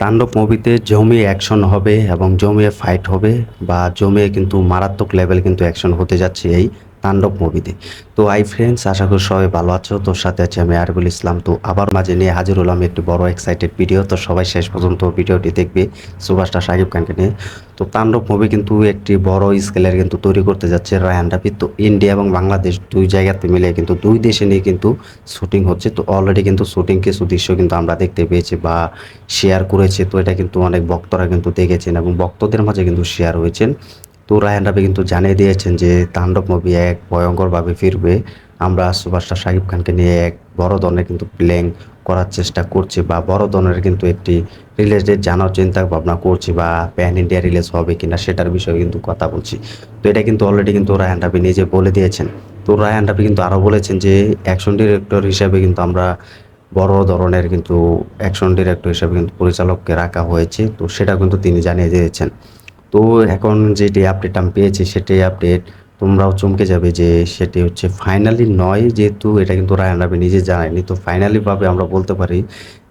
তাণ্ডব মুভিতে জমিয়ে অ্যাকশন হবে এবং জমিয়ে ফাইট হবে বা জমিয়ে কিন্তু মারাত্মক লেভেল কিন্তু অ্যাকশন হতে যাচ্ছে এই তাণ্ডব মুভিতে। তো আই ফ্রেন্ডস আশা করি সবাই ভালো আছো। তোর সাথে আছে আমি আরবুল ইসলাম। তো আবার মাঝে নিয়ে হাজির হলাম একটি বড় এক্সাইটেড ভিডিও তো সবাই শেষ পর্যন্ত ভিডিওটি দেখবে সুভাষটা সাকিব খানকে নিয়ে। তো তাণ্ডব মুভি কিন্তু একটি বড় স্কেলের কিন্তু তৈরি করতে যাচ্ছে রায়ান রাফি তো ইন্ডিয়া এবং বাংলাদেশ দুই জায়গাতে মিলে কিন্তু দুই দেশে নিয়ে কিন্তু শুটিং হচ্ছে। তো অলরেডি কিন্তু শুটিং কিছু দৃশ্য কিন্তু আমরা দেখতে পেয়েছি বা শেয়ার করেছে। তো এটা কিন্তু অনেক ভক্তরা কিন্তু দেখেছেন এবং ভক্তদের মাঝে কিন্তু শেয়ার হয়েছেন। তো রায়ান রাফি কিন্তু জানিয়ে দিয়েছেন যে তাণ্ডব মুভি এক ভয়ঙ্করভাবে ফিরবে। আমরা সুভাষটা সাকিব খানকে নিয়ে এক বড় ধরনের কিন্তু প্ল্যান করার চেষ্টা করছি বা বড় ধরনের কিন্তু একটি রিলেটেড জানার চিন্তা ভাবনা করছি বা প্যান ইন্ডিয়া রিলিজ হবে কিনা সেটার বিষয়ে কিন্তু কথা বলছি। তো এটা কিন্তু অলরেডি কিন্তু রায়ান রাফি নিজে বলে দিয়েছেন। তো রায়ান রাবি কিন্তু আরও বলেছেন যে অ্যাকশন ডিরেক্টর হিসেবে কিন্তু আমরা বড় ধরনের কিন্তু অ্যাকশন ডিরেক্টর হিসেবে কিন্তু পরিচালককে রাখা হয়েছে। তো সেটা কিন্তু তিনি জানিয়ে দিয়েছেন। তো এখন যেটি আপডেট আমি পেয়েছি সেটাই আপডেট তোমরাও চমকে যাবে যে সেটি হচ্ছে ফাইনালি নয়, যেহেতু এটা কিন্তু রায়ান রাবি নিজে জানায়নি। তো ফাইনালিভাবে আমরা বলতে পারি,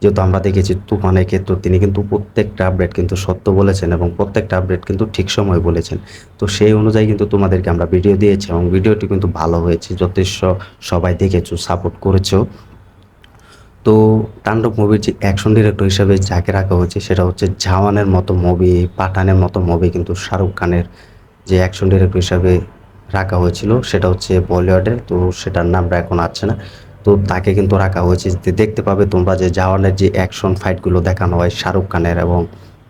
যেহেতু আমরা দেখেছি তুফানের ক্ষেত্রে তিনি কিন্তু প্রত্যেকটা আপডেট কিন্তু সত্য বলেছেন এবং প্রত্যেকটা আপডেট কিন্তু ঠিক সময় বলেছেন। তো সেই অনুযায়ী কিন্তু তোমাদেরকে আমরা ভিডিও দিয়েছি এবং ভিডিওটি কিন্তু ভালো হয়েছে, যথেষ্ট সবাই দেখেছ সাপোর্ট করেছ। তো তাণ্ডব মুভির যে অ্যাকশন ডিরেক্টর হিসেবে যাকে রাখা হয়েছে, সেটা হচ্ছে জাওয়ানের মতো মুভি পাঠানের মতো মুভি কিন্তু শাহরুখ খানের যে অ্যাকশন ডিরেক্টর হিসাবে রাখা হয়েছিল, সেটা হচ্ছে বলিউডের, তো সেটার নামটা এখন আছে না। তো তাকে কিন্তু রাখা হয়েছে। যে দেখতে পাবে তোমরা যে জাওয়ানের যে অ্যাকশন ফাইটগুলো দেখানো হয় শাহরুখ খানের এবং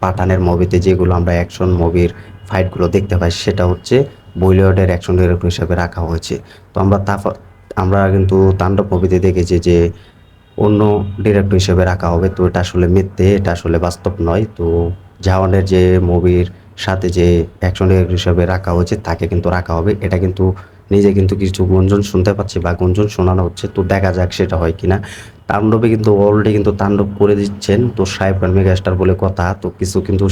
পাঠানের মুভিতে যেগুলো আমরা অ্যাকশন মুভির ফাইটগুলো দেখতে পাই, সেটা হচ্ছে বলিউডের অ্যাকশন ডিরেক্টর হিসাবে রাখা হয়েছে। তো আমরা তা আমরা কিন্তু তাণ্ডব মুভিতে দেখেছি যে অন্য ডিরেক্টর হিসেবে রাখা হবে। তো এটা আসলে মিথ্যে, এটা আসলে বাস্তব নয়। তো জাওয়ানের যে মুভির সাথে যে অ্যাকশন ডিরেক্টর হিসেবে রাখা হয়েছে, তাকে কিন্তু রাখা হবে। এটা কিন্তু নিজে কিন্তু কিছু গুঞ্জন শুনতে পাচ্ছি বা গুঞ্জন শোনানো হচ্ছে। তো দেখা যাক সেটা হয় কিনা। তাণ্ডবে কিন্তু অলরেডি কিন্তু তাণ্ডব করে দিচ্ছেন। তো সাহেব খান মেগাস্টার বলে কথা। তো কিছু কিন্তু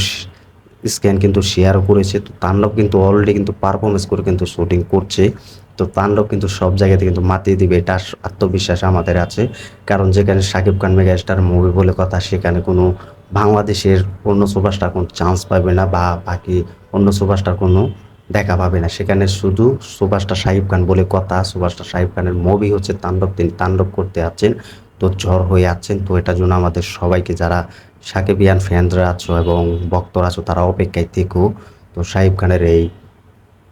স্ক্যান কিন্তু শেয়ারও করেছে। তো তাণ্ডব কিন্তু অলরেডি কিন্তু পারফরমেন্স করে কিন্তু শুটিং করছে। তো তাণ্ডব কিন্তু সব জায়গাতে কিন্তু মাতিয়ে দিবে, এটা আত্মবিশ্বাস আমাদের আছে। কারণ যেখানে সাকিব খান মেগাস্টার মুভি বলে কথা, সেখানে কোনো বাংলাদেশের অন্য সুপারস্টার কোনো চান্স পাবে না বা বাকি অন্য সুপারস্টার কোনো দেখা পাবে না। সেখানে শুধু সুপারস্টার সাহিব খান বলে কথা, সুপারস্টার সাহিব খানের মুভি হচ্ছে তাণ্ডব, তিনি তাণ্ডব করতে আছেন, তো জ্বর হয়ে আছেন, তো এটার জন্য আমাদের সবাইকে যারা সাকিবিয়ান ফ্যানরা আছো এবং ভক্তরা আছো, তারা অপেক্ষায় থেকো। তো সাহিব খানের এই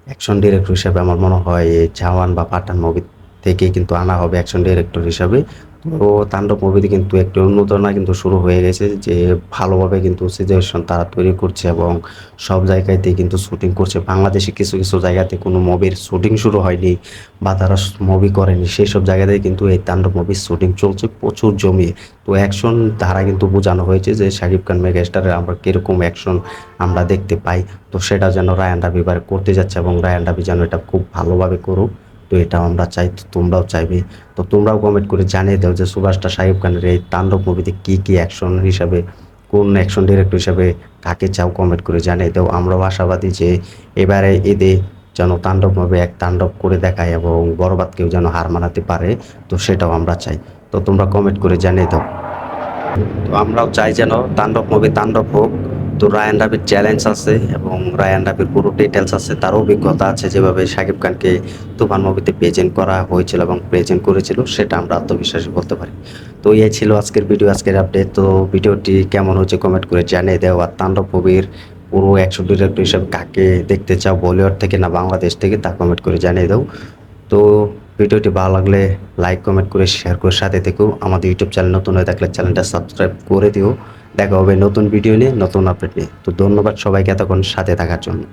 অ্যাকশন ডিরেক্টর হিসাবে আমার মনে হয়, এই জাওয়ান বা পাঠান মুভি থেকেই কিন্তু আনা হবে অ্যাকশন ডিরেক্টর হিসাবে। তো তাণ্ডব মুভিতে কিন্তু একটি উন্নতনা কিন্তু শুরু হয়ে গেছে যে ভালোভাবে কিন্তু সিচুয়েশন তারা তৈরি করছে এবং সব জায়গাতে কিন্তু শুটিং করছে। বাংলাদেশে কিছু কিছু জায়গাতে কোনো মুভির শুটিং শুরু হয়নি বা তারা মুভি করেনি, সেই সব জায়গাতে কিন্তু এই তাণ্ডব মুভির শুটিং চলছে প্রচুর জমিয়ে। তো অ্যাকশন দ্বারা কিন্তু বোঝানো হয়েছে যে শাকিব খান মেগাস্টারের আমরা কীরকম অ্যাকশন আমরা দেখতে পাই। তো সেটা যেন রায়ান রাবি করতে যাচ্ছে এবং রায়ান রাবি যেন এটা খুব ভালোভাবে করুক। তো এটা আমরা চাই, তো তোমরাও চাইবে। তো তোমরাও কমেন্ট করে জানিয়ে দাও যে সুভাষটা সাহেব খানের এই তাণ্ডব মুভিতে কী কী অ্যাকশন হিসাবে, কোন অ্যাকশন ডিরেক্টর হিসাবে কাকে চাও কমেন্ট করে জানিয়ে দাও। আমরাও আশাবাদী যে এবারে এদে যেন তাণ্ডব মুভি এক তাণ্ডব করে দেখায় এবং বরবাদকেও যেন হার মানাতে পারে, তো সেটাও আমরা চাই। তো তোমরা কমেন্ট করে জানিয়ে দাও। তো আমরাও চাই যেন তাণ্ডব মুভি তাণ্ডব হোক তো রায়ান রাবির চ্যালেঞ্জ আছে এবং রায়ান রাবির পুরো ডিটেলস আছে। তার অভিজ্ঞতা আছে যেভাবে শাকিব খানকে তুফান মুভিতে প্রেজেন্ট করা হয়েছিল এবং প্রেজেন্ট করেছিল, সেটা আমরা আত্মবিশ্বাসী বলতে পারি। তো এই ছিল আজকের ভিডিও আজকের আপডেট তো ভিডিওটি কেমন হচ্ছে কমেন্ট করে জানিয়ে দেওয়া আর তাণ্ডব কবির পুরো একশো ডিরেক্টর হিসাবে কাকে দেখতে চাও বলিউড থেকে না বাংলাদেশ থেকে, তা কমেন্ট করে জানিয়ে দাও। তো ভিডিওটি ভালো লাগলে লাইক কমেন্ট করে শেয়ার করে সাথে থেকেও আমাদের ইউটিউব চ্যানেল নতুন হয়ে থাকলে চ্যানেলটা সাবস্ক্রাইব করে দিও। দেখা হবে নতুন ভিডিও নিয়ে, নতুন আপডেট নিয়ে। তো ধন্যবাদ সবাইকে এতক্ষণ সাথে থাকার জন্য।